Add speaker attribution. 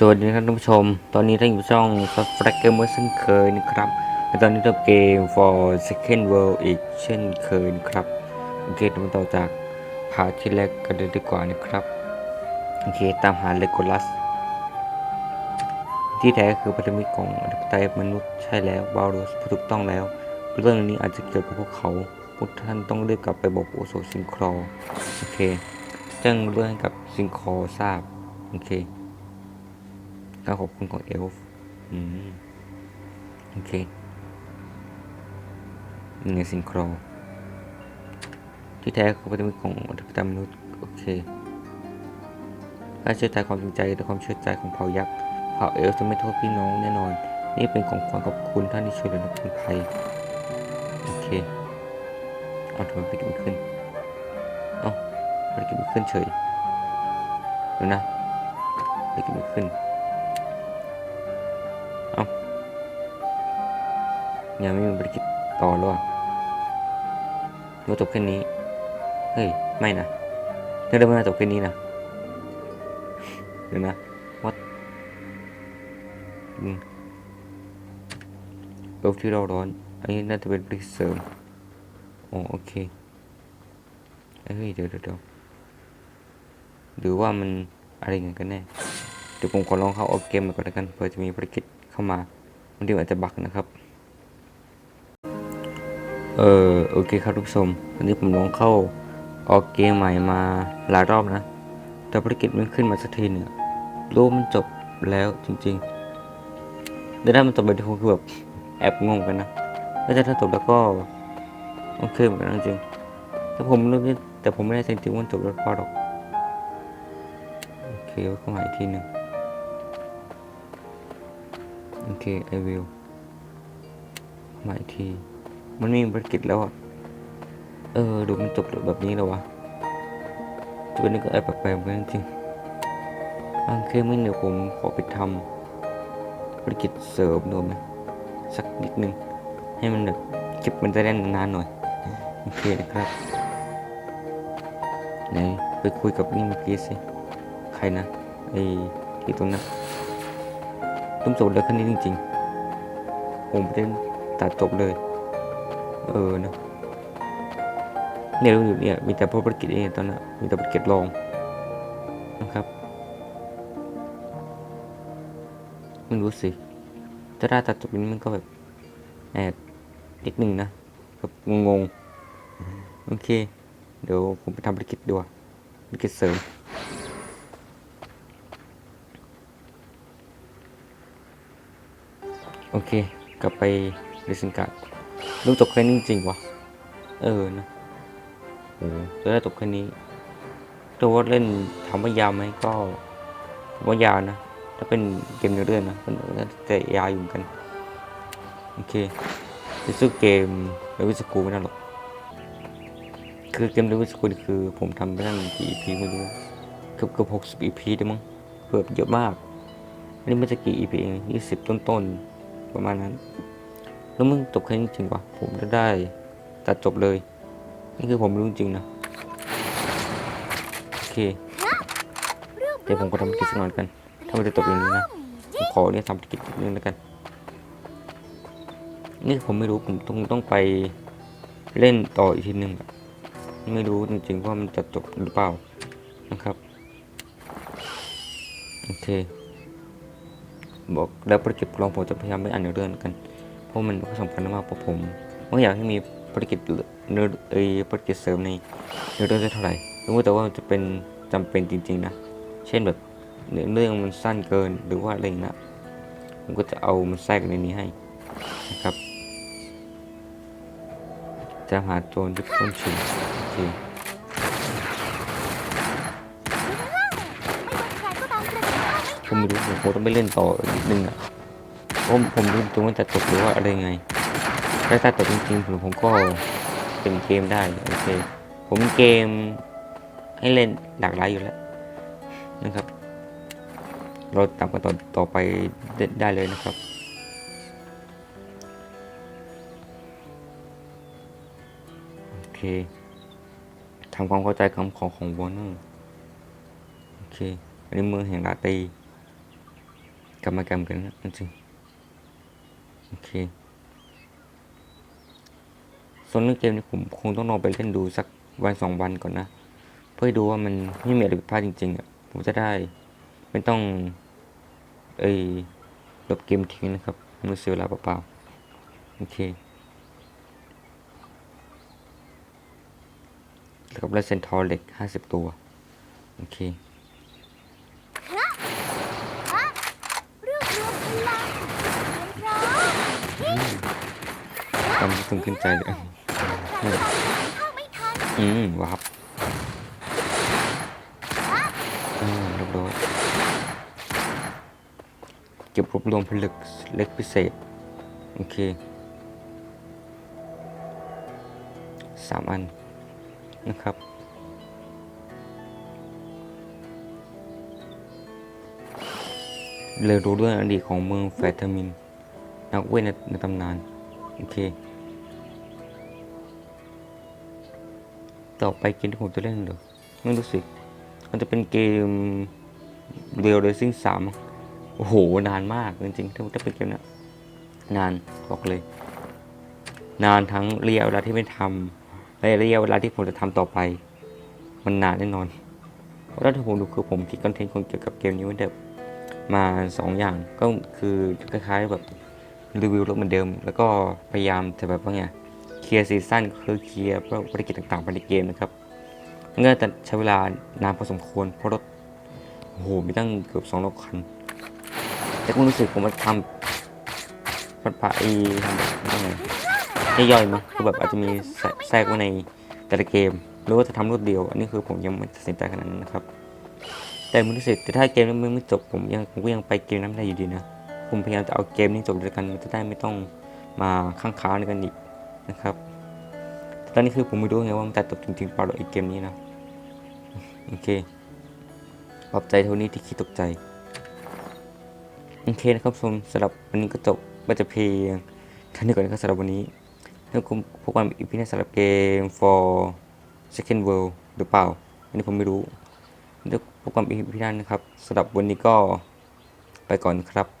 Speaker 1: สวัสดีครับท่านผู้ชม ตอนนี้ท่านอยู่ช่อง s o f t r a c Gamer เช่นเคยนะครับ และตอนนี้เราเกม for second world อีกเช่นเคยครับ โอเคเรามาต่อจากพาที่แรกกันเลยดีกว่านะครับ โอเค ตามหาเลโกลัส ที่แท้คือพันธมิตรของอธิปไตยมนุษย์ใช่แล้ววารุสถูกต้องแล้ว เรื่องนี้อาจจะเกี่ยวกับพวกเขา พวกท่านต้องรีบกลับไปบอกโอโซซิงครอโอเคแจ้งเรื่องให้กับซิงครอทราบ โอเค การขอบคุณของเอลฟ์อืม โอเคนี่ไงซิงโคร ที่แท้คือพันมิตรของอธิปไตยมนุษย์ โอเคการเชื่อใจความจริงใจและความเชื่อใจของเผ่ายักษ์เผ่าเอลฟ์จะไม่โทษพี่น้องแน่นอน นี่เป็นของขวัญขอบคุณท่านที่ช่วยเหลือคนักผจญภัยโอเคเอาทำไมภารกิจมันขึ้น เอ้าภารกิจมันขึ้นเฉยเดี๋ยวนะภารกิจมันขึ้น ยังไม่มีภารกิจต่อหรอมาจบแค่นี้ เฮ้ย ไม่นะเรื่องเดิมมันจบแค่นี้นะ เดี๋ยวนะ what อืมโลกที่เราร้อน อันนี้น่าจะเป็นภารกิจเสริมอ๋อโอเค เฮ้ยเดี๋ยวเดี๋ยวเดี๋ยวหรือว่ามันอะไรเงี้ยกันแน่ เดี๋ยวผมขอลองเข้าออกเกมมาก่อนแล้วกันเผื่อจะมีภารกิจเข้ามาบางทีอาจจะบักนะครับ เออโอเคครับทุกผู้ชมวันนี้ผมลองเข้าออกเกมใหม่มาหลายรอบนะ แต่ภารกิจมันขึ้นมาสักทีเนี่ยรู้ว่ามันจบแล้วจริงๆแต่ถ้ามันจบไปที่คงคือแบบแอบงงกันนะแต่ถ้าจบแล้วก็โอเคเหมือนกันจริงแต่ผมรู้แต่ผมไม่ได้จริงๆว่ามันจบแล้วหรือหรอกโอเคเข้ามาอีกทีหนึ่งโอเค I will มาอีกที มันมีภารกิจแล้วอะ เออ ดูมันจบแบบนี้แล้ววะตัวนี้ก็แอบแปลกๆเหมือนกันจริงๆโอเคไม่เดี๋ยวผมขอไปทำภารกิจเสริมดูไหมสักนิดนึง ให้มันแบบคลิปมันจะได้นานๆหน่อย โอเคนะครับไหนไปคุยกับนี่เมื่อกี้สิ ใครนะ ไอ้ที่ตรงนั้นต้องจบเลยแค่นี้จริง ๆ ผมไม่ได้ตัดจบเลย เออนะเนี่ยเราอยู่เนี่ยมีแต่พวกภารกิจเองตอนนั้นมีแต่ภารกิจรองนะครับไม่รู้สิถ้าได้ตัดจบนี้มันก็แบบแอบนิดนึงนะแบบงงๆ โอเค เดี๋ยวผมไปทำภารกิจดีกว่าภารกิจเสริมโอเค กลับไปเรซินการ์ด ลูกจบแค่นี้จริงวะเออนะโอ้จะได้จบแค่นี้ตัวว่าเล่นถามว่ายาวไหมก็ว่ายาวนะ ถ้าเป็นเกมเดือเรื่องนะมันจะยาวอยู่เหมือนกัน โอเคจะสู้เกมเลวิสกูไม่ได้หรอก คือเกมเลวิสกูคือผมทำไปตั้งกี่ EP ไม่รู้เกือบเกือบหกสิบ EP ได้มั้งเกือบเยอะมาก อันนี้มันจะกี่ EP เองยี่สิบต้นๆ ประมาณนั้น แล้วมึงจบแค่นี้จริงวะผมจะได้ตัดจบเลย นี่คือผมรู้จริงนะ โอเคเดี๋ยวผมก็ทำกิจสักหน่อยกัน ถ้ามันจะจบอย่างนี้นะผมขอเนี่ยทำกิจนึงแล้วกัน นี่ผมไม่รู้ผมต้องต้องไปเล่นต่ออีกทีหนึ่งไม่รู้จริงๆว่ามันจะจบหรือเปล่านะครับโอเคบอกแล้วภารกิจรองผมจะพยายามไม่อ่านเรื่องกัน ราะมันก็สำคัญมากเพราะผมไม่อยากให้มีภารกิจเนื้อเอยภารกิจเสริมในเนื้อเรื่องได้เท่าไหร่รู้แต่ว่ามันจะเป็นจำเป็นจริง ๆ นะ เช่นแบบเรื่องมันสั้นเกินหรือว่าอะไรอย่างเงี้ยผมก็จะเอามันแทรกในนี้ให้นะครับ จะหาโจรที่ปล้นชิงโอเคผมไม่รู้ผมต้องไปเล่นต่ออีกนิดนึงอะ เพราะผมรู้ตัวว่าจะจบหรือว่าอะไรไงถ้าถ้าจบจริงๆผมผมก็เป็นเกมได้โอเคผมเกมให้เล่นหลากหลายอยู่แล้วนะครับ เราตามกันต่อต่อไปได้เลยนะครับโอเคทำความเข้าใจคำขอของวอร์เนอร์โอเคอันนี้เมืองแห่งลาตีกรรมกรรมกันนะจริง โอเคส่วนเรื่องเกมนี้ผมคงต้องลองไปเล่นดูสักวันสองวันก่อนนะ เพื่อดูว่ามันไม่มีอะไรผิดพลาดจริงๆอะผมจะได้ ไม่ต้อง เอ้ยลบเกมทิ้งนะครับมันเสียเวลาเปล่าๆโอเคแล้วกับเลเซนทอร์เหล็กห้าสิบตัว โอเค
Speaker 2: รวบรวมพลังเตรียมพร้อม
Speaker 1: ตามที่ผมขึ้นใจเลย
Speaker 2: แต่ตอนนี้เข้าไม่ทัน
Speaker 1: อืมวับอ่าเรียบร้อยเก็บรวบรวมผลึกเล็กพิเศษ โอเคสามอันนะครับเลยรู้เรื่องอดีตของเมืองแฟตามิน นักเวทในในตำนาน โอเค ต่อไปเกมที่ผมจะเล่นเหรอไม่รู้สิมันจะเป็นเกมเรียลเรซิ่งสามโอ้โห นานมาก จริงๆถ้าถ้าเป็นเกมนี้นานบอกเลย นานทั้งเระยะเวลาที่ไม่ทำและเระยะเวลาที่ผมจะทำต่อไป มันนานแน่นอน เพราะถ้าผมดูคือผมคิดคอนเทนต์คนเกี่ยวกับเกมนี้ไว้เดิมมาสองอย่างก็คือคล้ายๆแบบรีวิวรถเหมือนเดิม แล้วก็พยายามจะแบบว่าไง เคลียร์ซีซั่นคือเคลียร์ภารกิจต่างๆภายในเกมนะครับมันก็จะใช้เวลานานพอสมควรเพราะรถโอ้โหมีตั้งเกือบสองร้อยคัน แต่ก็รู้สึกผมมาทำปัดปะไอ้ทำแบบว่าไงย่อยๆมั้ยคือแบบอาจจะมีแทรกไว้ในแต่ละเกมหรือว่าจะทำรวดเดียว อันนี้คือผมยังไม่ตัดสินใจขนาดนั้นนะครับ แต่มันรู้สึกแต่ถ้าเกมนั้นมันไม่จบผมยังผมก็ยังไปเกมนั้นไม่ได้อยู่ดีนะ ผมพยายามจะเอาเกมนี้จบด้วยกันมันจะได้ไม่ต้องมาค้างค้างในกันอีก นะครับ ตอนนี้คือผมไม่รู้ไงว่ามันจะจบจริงๆเปล่าหรอกไอเกมนี้นะ โอเคปลอบใจเท่านี้ที่คิดตกใจ โอเคนะครับชมสำหรับวันนี้ก็จบก็จะเพลงท่านี้ก่อนนะครับสำหรับวันนี้แล้วผมพบกันอีกพี่ในสำหรับเกม for second world หรือเปล่า อันนี้ผมไม่รู้เดี๋ยวพบกันอีกพี่หน้านะครับสำหรับวันนี้ก็ไปก่อนครับ